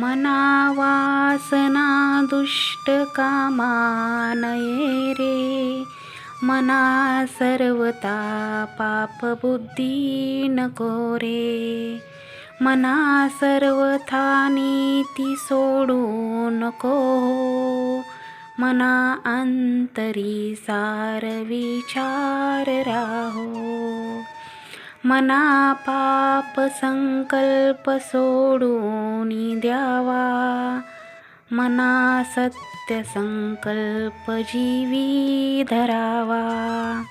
मनावासना दुष्ट कामानये रे मना सर्वता पापबुद्धी नको रे मना सर्वथा नीती सोडू नको मना अंतरी सार विचार राहो। मना पाप संकल्प सोडून द्यावा. मना सत्य संकल्प जीवी धरावा.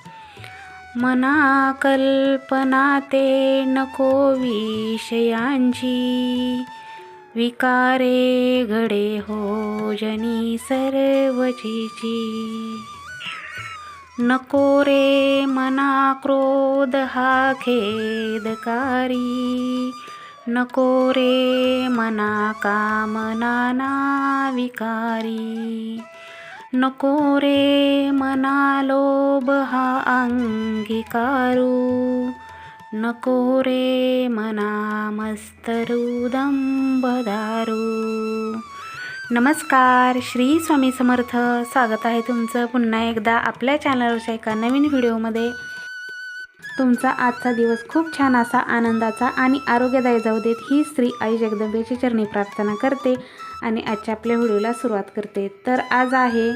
मना कल्पना ते नको विषयांची. विकारे घडे हो जनी सर्वजीची नको रे मना क्रोध हा खेदकारी. नको रे मना कामना विकारी. नको रे मना लोभ हा अंगीकारू. नको रे मना मस्तरुदंबदारू. नमस्कार श्री स्वामी समर्थ. स्वागत आहे तुमचं पुन्हा एकदा आपल्या चॅनलवरच्या एका नवीन व्हिडिओमध्ये. तुमचा आजचा दिवस खूप छान असा आनंदाचा आणि आरोग्यदायी जाऊ देत ही स्त्री आई जगदंबेची चरणी प्रार्थना करते आणि आजच्या आपल्या व्हिडिओला सुरुवात करते. तर आज आहे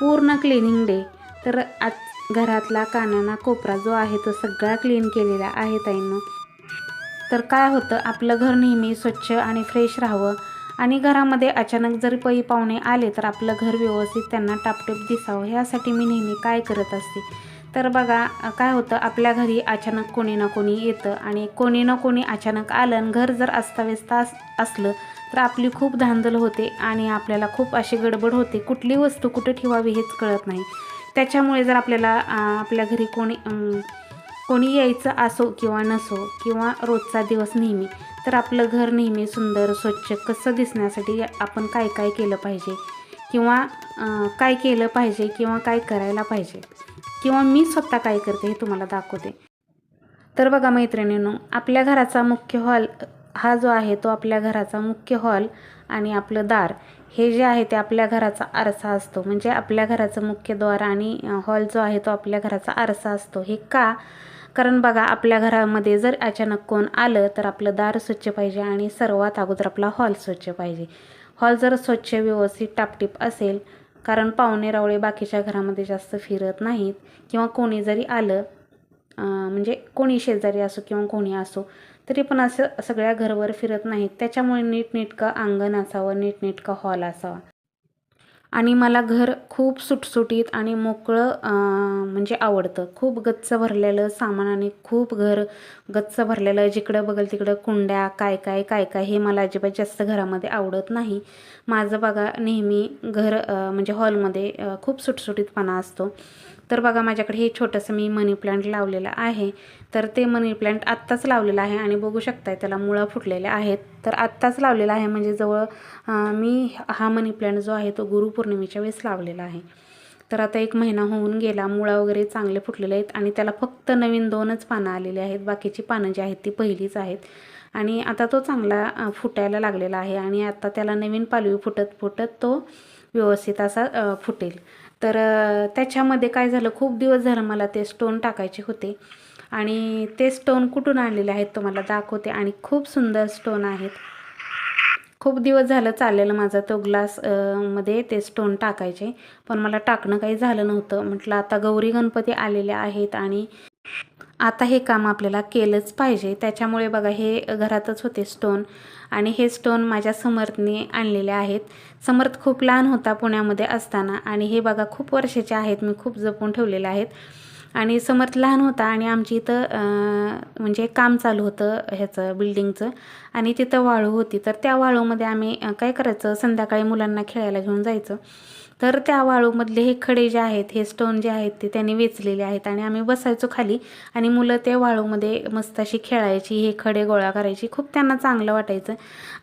पूर्ण क्लिनिंग डे तर आज घरातला कानाना कोपरा जो आहे तो सगळा क्लीन केलेला आहे ताईंना. तर काय होतं आपलं घर नेहमी स्वच्छ आणि फ्रेश राहावं. आणि घरामध्ये अचानक जर पै पाहुणे आले तर आपलं घर व्यवस्थित त्यांना टापटीप दिसावं ह्यासाठी मी नेहमी काय करत असते? तर बघा काय होतं आपल्या घरी अचानक कोणी ना कोणी येतं आणि कोणी ना कोणी अचानक आलं आणि घर जर अस्ताव्यस्त अस असलं तर आपली खूप धांदल होते आणि आपल्याला खूप अशी गडबड होते. कुठली वस्तू कुठं ठेवावी हेच कळत नाही. त्याच्यामुळे जर आपल्याला आपल्या घरी कोणी कोणी यायचं असो किंवा नसो किंवा रोजचा दिवस नेहमी तर आपलं घर नेहमी सुंदर स्वच्छ कसं दिसण्यासाठी आपण काय काय केलं पाहिजे? किंवा काय केलं पाहिजे किंवा काय करायला पाहिजे? किंवा मी स्वतः काय करते हे तुम्हाला दाखवते. तर बघा मैत्रिणींनो आपल्या घराचा मुख्य हॉल हा जो आहे तो आपल्या घराचा मुख्य हॉल आणि आपलं दार हे जे आहे ते आपल्या घराचा आरसा असतो. म्हणजे आपल्या घराचं मुख्य द्वार आणि हॉल जो आहे तो आपल्या घराचा आरसा असतो. हे का? कारण बघा आपल्या घरामध्ये जर अचानक कोण आलं तर आपलं दार स्वच्छ पाहिजे आणि सर्वात अगोदर आपला हॉल स्वच्छ पाहिजे. हॉल जर स्वच्छ व्यवस्थित टापटीप असेल कारण पाहुणे रावळे बाकीच्या घरामध्ये जास्त फिरत नाहीत किंवा कोणी जरी आलं म्हणजे कोणी शेजारी असो किंवा कोणी असो तरी पण असं सगळ्या घरवर फिरत नाहीत. त्याच्यामुळे नीटनेटकं अंगण असावं नीटनेटकं हॉल असावा. आणि मला घर खूप सुटसुटीत आणि मोकळं म्हणजे आवडतं. खूप गच्च भरलेलं सामान आणि खूप घर गच्च भरलेलं जिकडं बघल तिकडं कुंड्या काय काय काय काय हे मला अजिबात जास्त घरामध्ये आवडत नाही. माझं बघा नेहमी घर म्हणजे हॉलमध्ये खूप सुटसुटीतपणा असतो. तर बघा माझ्याकडे हे छोटंसं मी मनी प्लांट लावलेलं आहे. तर ते मनी प्लांट आत्ताच लावलेलं आहे आणि बघू शकताय त्याला मुळं फुटलेल्या आहेत. तर आत्ताच लावलेलं आहे म्हणजे जवळ मी हा मनी प्लांट जो आहे तो गुरुपौर्णिमेच्या वेळेस लावलेला आहे. तर आता एक महिना होऊन गेला मुळा वगैरे चांगले फुटलेले आहेत आणि त्याला फक्त नवीन दोनच पानं आलेली आहेत. बाकीची पानं जी आहेत ती पहिलीच आहेत. आणि आता तो चांगला फुटायला लागलेला आहे आणि आता त्याला नवीन पालवी फुटत फुटत तो व्यवस्थित असा फुटेल. तर त्याच्यामध्ये काय झालं खूप दिवस झालं मला ते स्टोन टाकायचे होते. आणि ते स्टोन कुठून आणलेले आहेत तुम्हाला दाखवते. आणि खूप सुंदर स्टोन आहेत. खूप दिवस झालं चाललेलं माझा तो ग्लासमध्ये ते स्टोन टाकायचे. पण मला टाकणं काही झालं नव्हतं. म्हटलं आता गौरी गणपती आलेले आहेत आणि आता हे काम आपल्याला केलंच पाहिजे. त्याच्यामुळे बघा हे घरातच होते स्टोन आणि हे स्टोन माझ्या समर्थने आणलेले आहेत. समर्थ खूप लहान होता पुण्यामध्ये असताना आणि हे बघा खूप वर्षाचे आहेत. मी खूप जपून ठेवलेले आहेत. आणि समर्थ लहान होता आणि आमची इथं म्हणजे काम चालू होतं ह्याचं बिल्डिंगचं आणि तिथं वाळू होती. तर त्या वाळूमध्ये आम्ही काय करायचं? संध्याकाळी मुलांना खेळायला घेऊन जायचं. तर त्या वाळूमधले हे खडे जे आहेत हे स्टोन जे आहेत ते त्यांनी वेचलेले आहेत आणि आम्ही बसायचो खाली आणि मुलं त्या वाळूमध्ये मस्त अशी खेळायची हे खडे गोळा करायची. खूप त्यांना चांगलं वाटायचं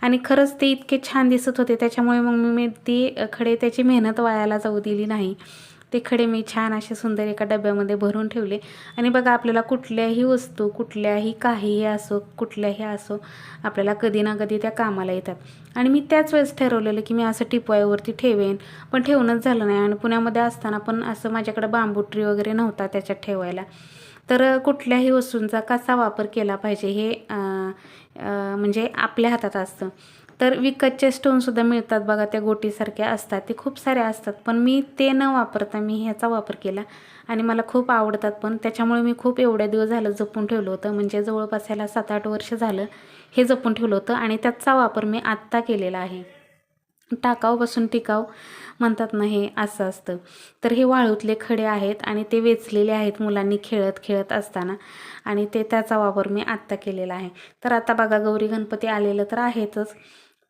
आणि खरंच ते इतके छान दिसत होते. त्याच्यामुळे मग मी ते खडे त्याची मेहनत वायाला जाऊ दिली नाही. ते खडे मी छान असे सुंदर एका डब्यामध्ये भरून ठेवले. आणि बघा आपल्याला कुठल्याही वस्तू कुठल्याही काहीही असो कुठल्याही असो आपल्याला कधी ना कधी त्या कामाला येतात. आणि मी त्याच वेळेस ठरवलेलं की मी असं टिपवायवरती ठेवेन पण ठेवणंच झालं नाही. आणि पुण्यामध्ये असताना पण असं माझ्याकडे बांबू ट्री वगैरे नव्हता त्याच्यात ठेवायला. तर कुठल्याही वस्तूंचा कसा वापर केला पाहिजे हे म्हणजे आपल्या हातात असतं. तर विकतचे स्टोनसुद्धा मिळतात बघा त्या गोटीसारख्या असतात. ते खूप साऱ्या असतात पण मी ते न वापरता मी ह्याचा वापर केला आणि मला खूप आवडतात. पण त्याच्यामुळे मी खूप एवढ्या दिवस झालं जपून ठेवलं होतं. म्हणजे जवळपास याला सात आठ वर्ष झालं हे जपून ठेवलं होतं आणि त्याचा वापर मी आत्ता केलेला आहे. टाकावपासून टिकाव म्हणतात ना हे असं असतं. तर हे वाळूतले खडे आहेत आणि ते वेचलेले आहेत मुलांनी खेळत खेळत असताना आणि ते त्याचा वापर मी आत्ता केलेला आहे. तर आता बघा गौरी गणपती आलेलं तर आहेतच.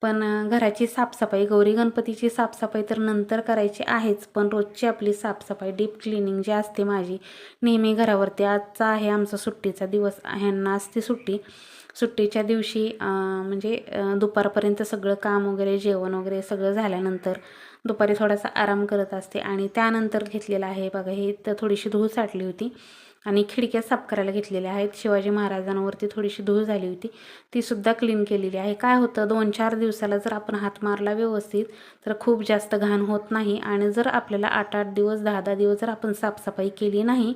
पण घराची साफसफाई गौरी गणपतीची साफसफाई तर नंतर करायची आहेच पण रोजची आपली साफसफाई डीप क्लिनिंग जी असते माझी नेहमी घरावरती आजचा आहे आमचा सुट्टीचा दिवस ह्यांना असते सुट्टी. सुट्टीच्या दिवशी म्हणजे दुपारपर्यंत सगळं काम वगैरे जेवण वगैरे सगळं झाल्यानंतर दुपारी थोडासा आराम करत असते आणि त्यानंतर घेतलेलं आहे. बघा हे तर थोडीशी धूळ साठली होती. आणि खिडक्या साफ करायला घेतलेल्या आहेत. शिवाजी महाराजांवरती थोडीशी धूळ झाली होती. ती सुद्धा क्लीन केलेली आहे. काय होतं? दोन चार दिवसाला जर आपण हात मारला व्यवस्थित तर खूप जास्त घाण होत नाही. आणि जर आपल्याला आठ आठ दिवस दहा दहा दिवस जर आपण साफसफाई केली नाही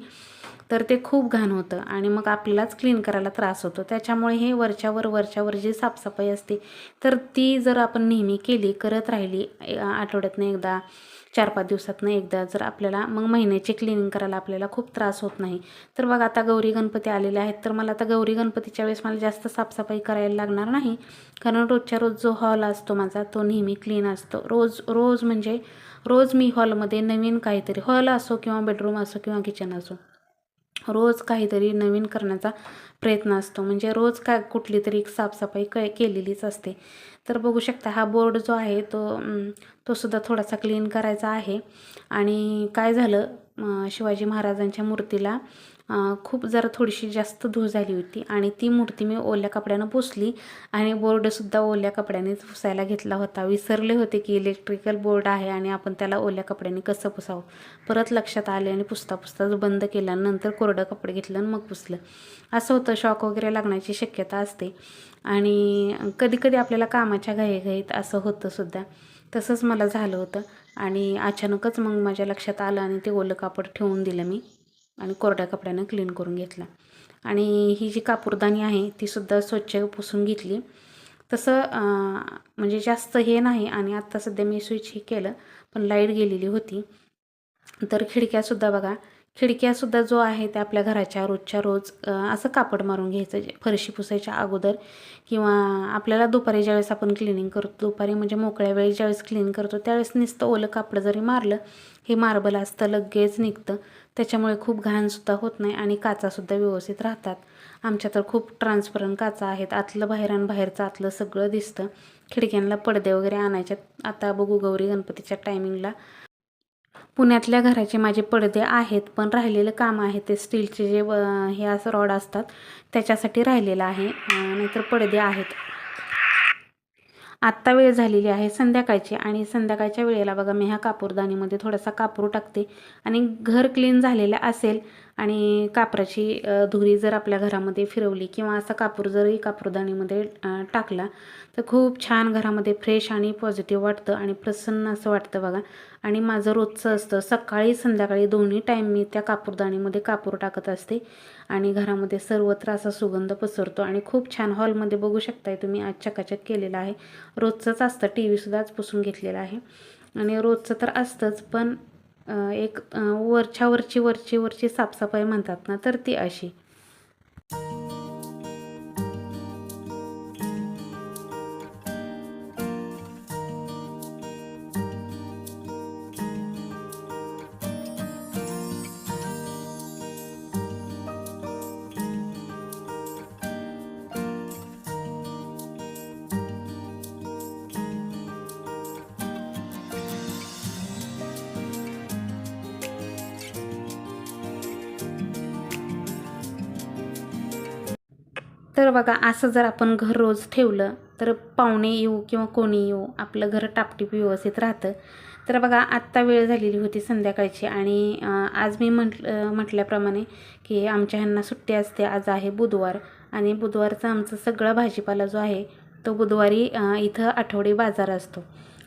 तर ते खूप घाण होतं आणि मग आपल्यालाच क्लीन करायला त्रास होतो. त्याच्यामुळे हे वरच्यावर वरच्यावर जी साफसफाई असते तर ती जर आपण नेहमी केली करत राहिली आठवड्यातनं एकदा चार पाच दिवसातनं एकदा जर आपल्याला मग महिन्याचे क्लिनिंग करायला आपल्याला खूप त्रास होत नाही. तर बघा आता गौरी गणपती आलेले आहेत तर मला आता गौरी गणपतीच्या वेळेस मला जास्त साफसफाई करायला लागणार नाही. कारण रोजच्या रोज जो हॉल असतो माझा तो नेहमी क्लीन असतो. रोज रोज म्हणजे रोज मी हॉलमध्ये नवीन काहीतरी हॉल असो किंवा बेडरूम असो किंवा किचन असो. रोज काहीतरी नवीन करण्याचा प्रयत्न असतो. म्हणजे रोज काय कुठली तरी एक साफसफाई क केलेलीच असते. तर बघू शकता हा बोर्ड जो आहे तो तो सुद्धा थोडासा क्लीन करायचा आहे. आणि काय झालं शिवाजी महाराजांच्या मूर्तीला खूप जरा थोडीशी जास्त धूळ झाली होती आणि ती मूर्ती मी ओल्या कपड्यानं पुसली आणि बोर्डसुद्धा ओल्या कपड्यानेच पुसायला घेतला होता. विसरले होते की इलेक्ट्रिकल बोर्ड आहे आणि आपण त्याला ओल्या कपड्याने कसं पुसावं. परत लक्षात आले आणि पुसता पुसताच बंद केला नंतर कोरडं कपडे घेतलं आणि मग पुसलं. असं होतं शॉक वगैरे लागण्याची शक्यता असते. आणि कधीकधी आपल्याला कामाच्या घाईघाईत असं होतंसुद्धा तसंच मला झालं होतं आणि अचानकच मग माझ्या लक्षात आलं आणि ते ओलं कापड ठेवून दिलं मी. आणि कोरड्या कपड्यानं क्लीन करून घेतला. आणि ही जी कापूरदानी आहे ती सुद्धा स्वच्छ पुसून घेतली. तसं म्हणजे जास्त हे नाही आणि आत्ता सध्या मी स्विच हे केलं पण लाइट गेलेली होती. तर खिडक्यासुद्धा बघा खिडक्यासुद्धा जो आहे त्या आपल्या घराच्या रोजच्या रोज असं कापड मारून घ्यायचं फरशी पुसायच्या अगोदर किंवा आपल्याला दुपारी ज्यावेळेस आपण क्लिनिंग करतो दुपारी म्हणजे मोकळ्या वेळी ज्यावेळेस क्लीन करतो त्यावेळेस नुसतं ओलं कापड जरी मारलं हे मार्बल असतं लगेच निघतं. त्याच्यामुळे खूप घाणसुद्धा होत नाही आणि काचासुद्धा व्यवस्थित राहतात. आमच्या तर खूप ट्रान्सपरंट काचा आहेत. आतलं बाहेर आणि बाहेरचं आतलं सगळं दिसतं. खिडक्यांना पडदे वगैरे आणायच्यात. आता बघू गौरी गणपतीच्या टायमिंगला पुण्यातल्या घराचे माझे पडदे आहेत पण राहिलेलं काम आहे ते स्टीलचे जे हे असं रॉड असतात त्याच्यासाठी राहिलेलं आहे नाहीतर पडदे आहेत. आत्ता वेळ झालेली आहे संध्याकाळची आणि संध्याकाळच्या वेळेला बघा मी ह्या कापूरदाणीमध्ये थोडासा कापूर टाकते आणि घर क्लीन झालेलं असेल आणि कापराची धुरी जर आपल्या घरामध्ये फिरवली किंवा असा कापूर जरी कापूरदाणीमध्ये टाकला तर खूप छान घरामध्ये फ्रेश आणि पॉझिटिव्ह वाटतं आणि प्रसन्न असं वाटतं बघा. आणि माझं रोजचं असतं सकाळी संध्याकाळी दोन्ही टाईम मी त्या कापूरदाणीमध्ये कापूर टाकत असते आणि घरामध्ये सर्वत्र असा सुगंध पसरतो आणि खूप छान हॉलमध्ये बघू शकताय तुम्ही आज चकाचक केलेलं आहे. रोजचंच असतं टी व्हीसुद्धाच पुसून घेतलेलं आहे. आणि रोजचं तर असतंच पण एक वरच्या वरची वरची वरची साफसफाई म्हणतात ना तर ती अशी. तर बघा असं जर आपण घर रोज ठेवलं तर पाहुणे येऊ किंवा कोणी येऊ आपलं घर टापटीप व्यवस्थित राहतं. तर बघा आत्ता वेळ झालेली होती संध्याकाळची आणि आज मी म्हटलं म्हटल्याप्रमाणे की आमच्या ह्यांना सुट्टी असते. आज आहे बुधवार आणि बुधवारचा आमचा सगळा भाजीपाला जो आहे तो बुधवारी इथं आठवडी बाजार असतो.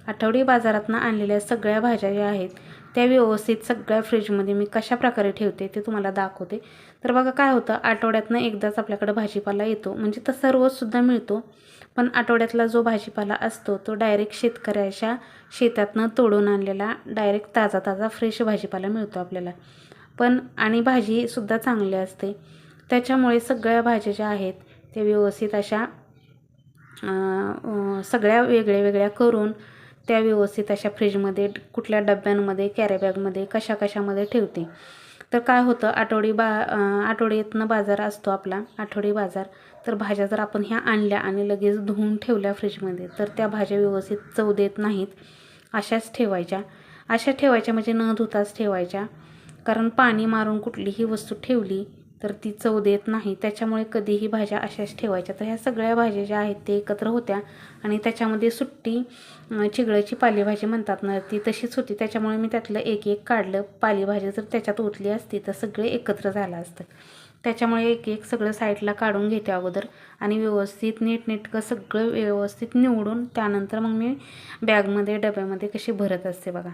आठवडी बाजारातनं आणलेल्या सगळ्या भाज्या ज्या आहेत त्या व्यवस्थित सगळ्या फ्रीजमध्ये मी कशा प्रकारे ठेवते ते तुम्हाला दाखवते. तर बघा काय होतं आठवड्यातनं एकदाच आपल्याकडं भाजीपाला येतो. म्हणजे तसा रोजसुद्धा मिळतो पण आठवड्यातला जो भाजीपाला असतो तो डायरेक्ट शेतकऱ्याच्या शेतातनं तोडून आणलेला डायरेक्ट ताजा ताजा फ्रेश भाजीपाला मिळतो आपल्याला. पण आणि भाजीसुद्धा चांगली असते. त्याच्यामुळे सगळ्या भाज्या ज्या आहेत त्या व्यवस्थित अशा सगळ्या वेगळ्या वेगळ्या करून त्या व्यवस्थित अशा फ्रीजमध्ये कुठल्या डब्यांमध्ये कॅरीबॅगमध्ये कशा कशामध्ये ठेवते. तर काय होतं आठवडी बा अं, आठवड्यातनं बाजार असतो आपला आठवडी बाजार. तर भाज्या जर आपण ह्या आणल्या आणि लगेच धुवून ठेवल्या फ्रीजमध्ये तर त्या भाज्या व्यवस्थित चव देत नाहीत. अशाच ठेवायच्या. अशा ठेवायच्या म्हणजे न धुताच ठेवायच्या. कारण पाणी मारून कुठलीही वस्तू ठेवली तर ती चव देत नाही. त्याच्यामुळे कधीही भाज्या अशाच ठेवायच्या. तर ह्या सगळ्या भाज्या ज्या आहेत ते एकत्र होत्या आणि त्याच्यामध्ये सुट्टी चिगळ्याची पालेभाजी म्हणतात ना ती तशीच होती. त्याच्यामुळे मी त्यातलं एक एक काढलं. पालेभाजी जर त्याच्यात ओतली असती तर सगळे एकत्र झालं असतं. त्याच्यामुळे एक एक सगळं साईडला काढून घेते अगोदर आणि व्यवस्थित नीटनेटकं सगळं व्यवस्थित निवडून त्यानंतर मग मी बॅगमध्ये डब्यामध्ये कशी भरत असते बघा.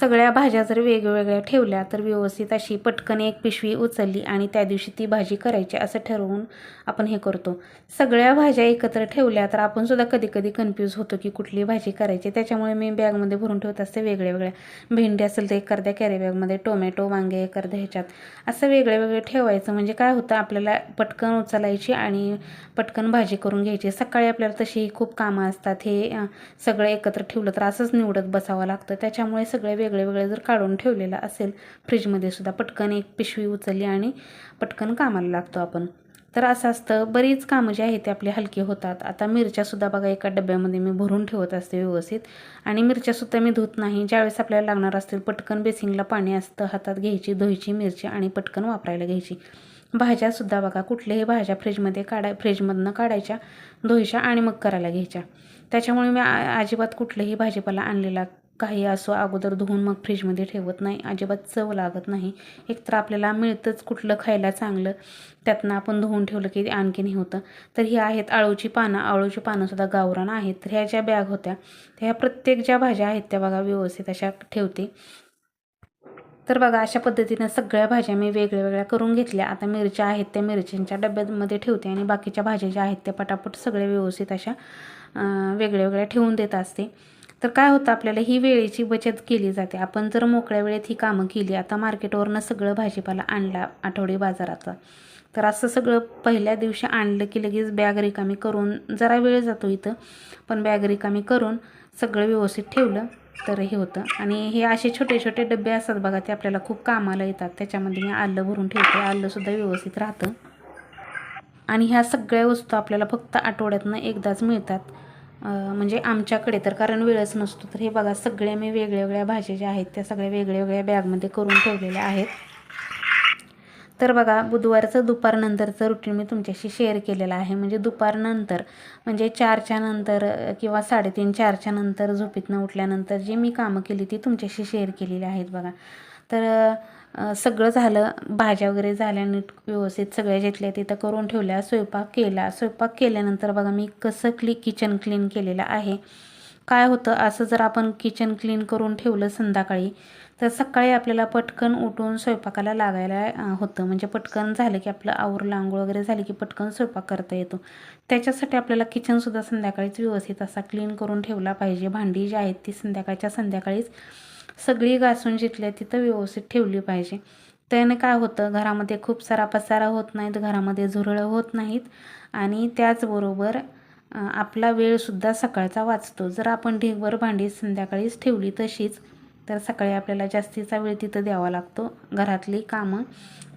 सगळ्या भाज्या जर वेगवेगळ्या ठेवल्या तर व्यवस्थित अशी पटकन एक पिशवी उचलली आणि त्या दिवशी ती भाजी करायची असं ठरवून आपण हे करतो. सगळ्या भाज्या एकत्र ठेवल्या तर आपण सुद्धा कधी कधी कन्फ्यूज होतो की कुठली भाजी करायची. त्याच्यामुळे मी बॅगमध्ये भरून ठेवत असते वेगळ्या वेगळ्या भेंडी असेल तर एखाद्या कॅरी बॅगमध्ये टोमॅटो वांगे एखाद्या ह्याच्यात. असं वेगळे वेगळे ठेवायचं म्हणजे काय होतं आपल्याला पटकन उचलायची आणि पटकन भाजी करून घ्यायची. सकाळी आपल्याला तशीही खूप कामं असतात. हे सगळं एकत्र ठेवलं तर असंच निवडत बसावं लागतं. त्याच्यामुळे सगळे वेगळे वेगळे जर काढून ठेवलेला असेल फ्रीजमध्ये सुद्धा पटकन एक पिशवी उचलली आणि पटकन कामाला लागतो आपण. तर असं असतं बरीच कामं जी आहेत ते आपली हलकी होतात. आता मिरच्यासुद्धा बघा एका डब्यामध्ये मी भरून ठेवत असते व्यवस्थित. आणि मिरच्यासुद्धा मी धुत नाही. ज्यावेळेस आपल्याला लागणार असतील पटकन बेसिंगला पाणी असतं हातात घ्यायची धुयची मिरची आणि पटकन वापरायला घ्यायची. भाज्यासुद्धा बघा कुठल्याही भाज्या फ्रीजमध्ये काढाय फ्रीजमधनं काढायच्या धुयच्या आणि मग करायला घ्यायच्या. त्याच्यामुळे मी अजिबात कुठलंही भाजीपाला आणलेला काही असो अगोदर धुवून मग फ्रीजमध्ये ठेवत नाही. अजिबात चव लागत नाही. एकतर आपल्याला मिळतंच कुठलं खायला चांगलं. त्यातनं आपण धुवून ठेवलं की आणखीन हे होतं. तर ही आहेत आळूची पानं. आळूची पानंसुद्धा गावरान आहेत. तर ह्या ज्या बॅग होत्या त्या ह्या प्रत्येक ज्या भाज्या आहेत त्या बघा व्यवस्थित अशा ठेवते. तर बघा अशा पद्धतीनं सगळ्या भाज्या मी वेगळ्या वेगळ्या करून घेतल्या. आता मिरच्या आहेत त्या मिरच्यांच्या डब्यामध्ये ठेवते आणि बाकीच्या भाज्या ज्या आहेत त्या पटापट सगळ्या व्यवस्थित अशा वेगळ्या वेगळ्या ठेवून देत असते. तर काय होतं आपल्याला? ही वेळेची बचत केली जाते. आपण जर मोकळ्या वेळेत ही कामं केली आता मार्केटवरनं सगळं भाजीपाला आणला आठवडी बाजाराचा तर असं सगळं पहिल्या दिवशी आणलं की लगेच बॅग रिकामी करून जरा वेळ जातो इथं. पण बॅग रिकामी करून सगळं व्यवस्थित ठेवलं तर हे होतं. आणि हे असे छोटे छोटे डबे असतात बघा ते आपल्याला खूप कामाला येतात. त्याच्यामध्ये मी आलं भरून ठेवते. आलंसुद्धा व्यवस्थित राहतं. आणि ह्या सगळ्या वस्तू आपल्याला फक्त आठवड्यातनं एकदाच मिळतात. म्हणजे आमच्याकडे तर कारण वेळच नसतो. तर हे बघा सगळ्या मी वेगळ्या वेगळ्या भाज्या ज्या आहेत. त्या सगळ्या वेगळ्या वेगळ्या बॅगमध्ये करून ठेवलेल्या आहेत. तर बघा बुधवारचं दुपारनंतरचं रुटीन मी तुमच्याशी शेअर केलेलं आहे. म्हणजे दुपारनंतर म्हणजे चारच्या नंतर किंवा साडेतीन चारच्या नंतर झोपेतनं उठल्यानंतर जी मी कामं केली ती तुमच्याशी शेअर केलेली आहेत बघा. तर सगळं झालं भाज्या वगैरे झाल्या नीट व्यवस्थित सगळ्या जिथल्या तिथं करून ठेवल्या स्वयंपाक केला. स्वयंपाक केल्यानंतर बघा मी कसं क्ली किचन क्लीन केलेलं आहे. काय होतं असं जर आपण किचन क्लीन करून ठेवलं संध्याकाळी तर सकाळी आपल्याला पटकन उठून स्वयंपाकाला लागायला होतं. म्हणजे पटकन झालं की आपलं आवर आंघोळ वगैरे झाली की पटकन स्वयंपाक करता येतो. त्याच्यासाठी आपल्याला किचनसुद्धा संध्याकाळीच व्यवस्थित असा क्लीन करून ठेवला पाहिजे. भांडी जी आहेत ती संध्याकाळच्या संध्याकाळीच सगळी घासून जिथल्या तिथं व्यवस्थित ठेवली पाहिजे. त्याने काय होतं घरामध्ये खूप सारा पसारा होत नाहीत घरामध्ये झुरळं होत नाहीत. आणि त्याचबरोबर आपला वेळसुद्धा सकाळचा वाचतो. जर आपण ढीगभर भांडी संध्याकाळीच ठेवली तशीच तर सकाळी आपल्याला जास्तीचा वेळ तिथं द्यावा लागतो. घरातली कामं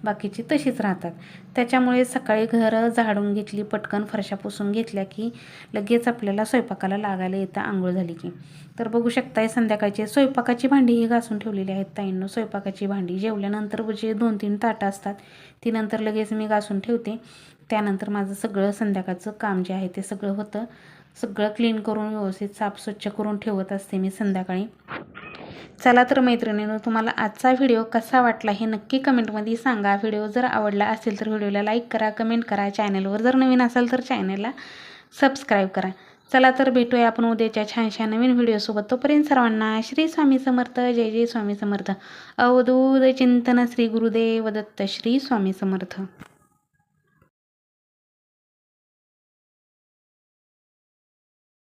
बाकीची तशीच राहतात. त्याच्यामुळे सकाळी घरं झाडून घेतली पटकन फरशा पुसून घेतल्या की लगेच आपल्याला स्वयंपाकाला लागायला येतं आंघोळ झाली की. तर बघू शकताय संध्याकाळची स्वयंपाकाची भांडी ही घासून ठेवलेली आहेत ताईंनो. स्वयंपाकाची भांडी जेवल्यानंतर जे दोन तीन ताटं असतात ती नंतर लगेच मी घासून ठेवते. त्यानंतर माझं सगळं संध्याकाळचं काम जे आहे ते सगळं होतं. सगळं क्लीन करून व्यवस्थित साफ स्वच्छ करून ठेवत असते मी संध्याकाळी. चला तर मैत्रिणीनं तुम्हाला आजचा व्हिडिओ कसा वाटला हे नक्की कमेंटमध्ये सांगा. व्हिडिओ जर आवडला असेल तर व्हिडिओला लाईक करा कमेंट करा. चॅनलवर जर नवीन असाल तर चॅनलला सबस्क्राईब करा. चला तर भेटूया आपण उद्याच्या छानशा नवीन व्हिडिओसोबत. तोपर्यंत सर्वांना श्री स्वामी समर्थ जय जय स्वामी समर्थ. अवधूत चिंतन श्री गुरुदेव दत्त श्री स्वामी समर्थ.